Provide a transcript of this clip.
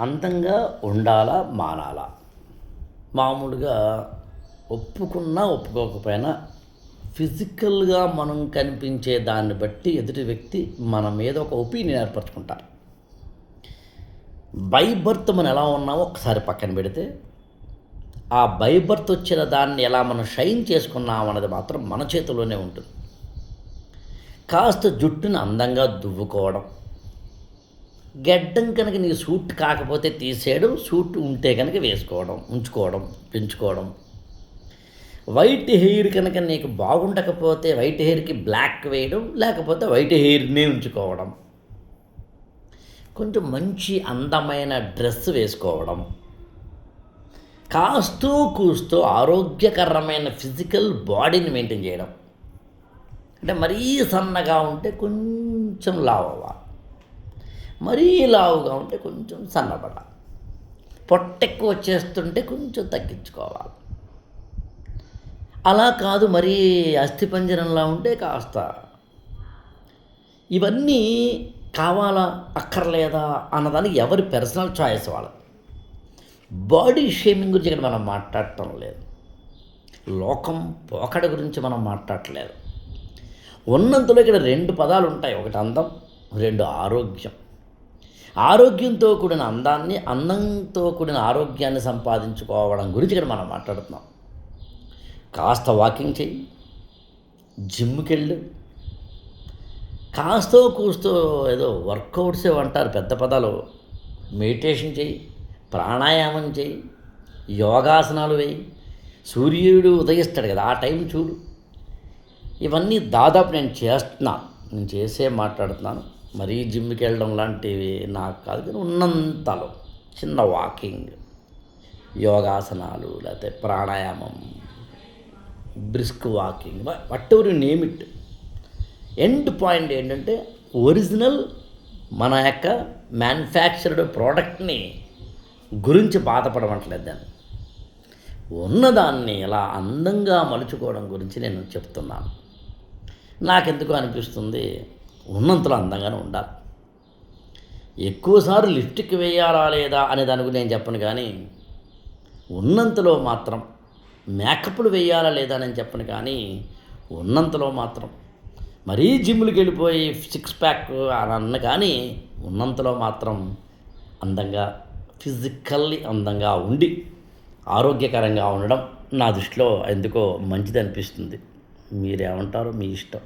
అందంగా ఉండాలా మానాలా? మామూలుగా ఒప్పుకున్నా ఒప్పుకోకపోయినా ఫిజికల్గా మనం కనిపించే దాన్ని బట్టి ఎదుటి వ్యక్తి మన మీద ఒక ఒపీనియన్ ఏర్పరచుకుంటారు. బై బర్త్ మనం ఎలా ఉన్నామో ఒకసారి పక్కన పెడితే ఆ బై బర్త్ వచ్చిన దాన్ని ఎలా మనం షైన్ చేసుకున్నాం అన్నది మాత్రం మన చేతిలోనే ఉంటుంది. కాస్త జుట్టుని అందంగా దువ్వుకోవడం గెడ్డం కనుక నీ సూట్ కాకపోతే తీసేయడం సూట్ ఉంటే కనుక వేసుకోవడం ఉంచుకోవడం పెంచుకోవడం. వైట్ హెయిర్ కనుక నీకు బాగుండకపోతే వైట్ హెయిర్కి బ్లాక్ వేయడం లేకపోతే వైట్ హెయిర్నే ఉంచుకోవడం. కొంచెం మంచి అందమైన డ్రెస్ వేసుకోవడం. కాస్తూ కూస్తూ ఆరోగ్యకరమైన ఫిజికల్ బాడీని మెయింటైన్ చేయడం. అంటే మరీ సన్నగా ఉంటే కొంచెం లావు అవ్వాలి. మరీ లావుగా ఉంటే కొంచెం సన్నపడ పొట్ట ఎక్కువ వచ్చేస్తుంటే కొంచెం తగ్గించుకోవాలి. అలా కాదు మరీ అస్థిపంజరంలా ఉంటే కాస్త. ఇవన్నీ కావాలా అక్కర్లేదా అన్నదానికి ఎవరి పర్సనల్ చాయిస్ వాళ్ళ బాడీ షేమింగ్ గురించి ఇక్కడ మనం మాట్లాడటం లేదు. లోకం పోకడ గురించి మనం మాట్లాడలేదు. ఉన్నంతలో ఇక్కడ రెండు పదాలు ఉంటాయి ఒకటి అందం రెండు ఆరోగ్యం. ఆరోగ్యంతో కూడిన అందాన్ని అందంతో కూడిన ఆరోగ్యాన్ని సంపాదించుకోవడం గురించి ఇక్కడ మనం మాట్లాడుతున్నాం. కాస్త వాకింగ్ చెయ్యి జిమ్కి వెళ్ళు కాస్తో కూస్తో ఏదో వర్కౌట్స్ అంటారు పెద్ద పదాలు. మెడిటేషన్ చెయ్యి ప్రాణాయామం చేయి యోగాసనాలు వేయి. సూర్యుడు ఉదయిస్తాడు కదా ఆ టైం చూడు. ఇవన్నీ దాదాపు నేను చేస్తున్నా నేను చేసే మాట్లాడుతున్నాను. మరీ జిమ్కి వెళ్ళడం లాంటివి నాకు కాదు కానీ ఉన్నంతలో చిన్న వాకింగ్ యోగాసనాలు లేకపోతే ప్రాణాయామం brisk walking whatever name it end point ఏంటంటే ఒరిజినల్ మన యొక్క మ్యానుఫ్యాక్చర్డ్ ప్రోడక్ట్ని గురించి బాధపడమట్లేదు దాన్ని ఉన్నదాన్ని ఇలా అందంగా మలుచుకోవడం గురించి నేను చెప్తున్నాను. నాకెందుకు అనిపిస్తుంది ఉన్నంతలో అందంగానే ఉండాలి. ఎక్కువసార్లు లిఫ్ట్కి వేయాలా లేదా అనే దాని గురించి నేను చెప్పను కానీ ఉన్నంతలో మాత్రం మేకప్లు వేయాలా లేదా అని చెప్పను కానీ ఉన్నంతలో మాత్రం మరీ జిమ్లకి వెళ్ళిపోయి సిక్స్ ప్యాక్ అని అన్న కానీ ఉన్నంతలో మాత్రం అందంగా ఫిజికల్లీ అందంగా ఉండి ఆరోగ్యకరంగా ఉండడం నా దృష్టిలో ఎందుకో మంచిది అనిపిస్తుంది మీరేమంటారో మీ ఇష్టం.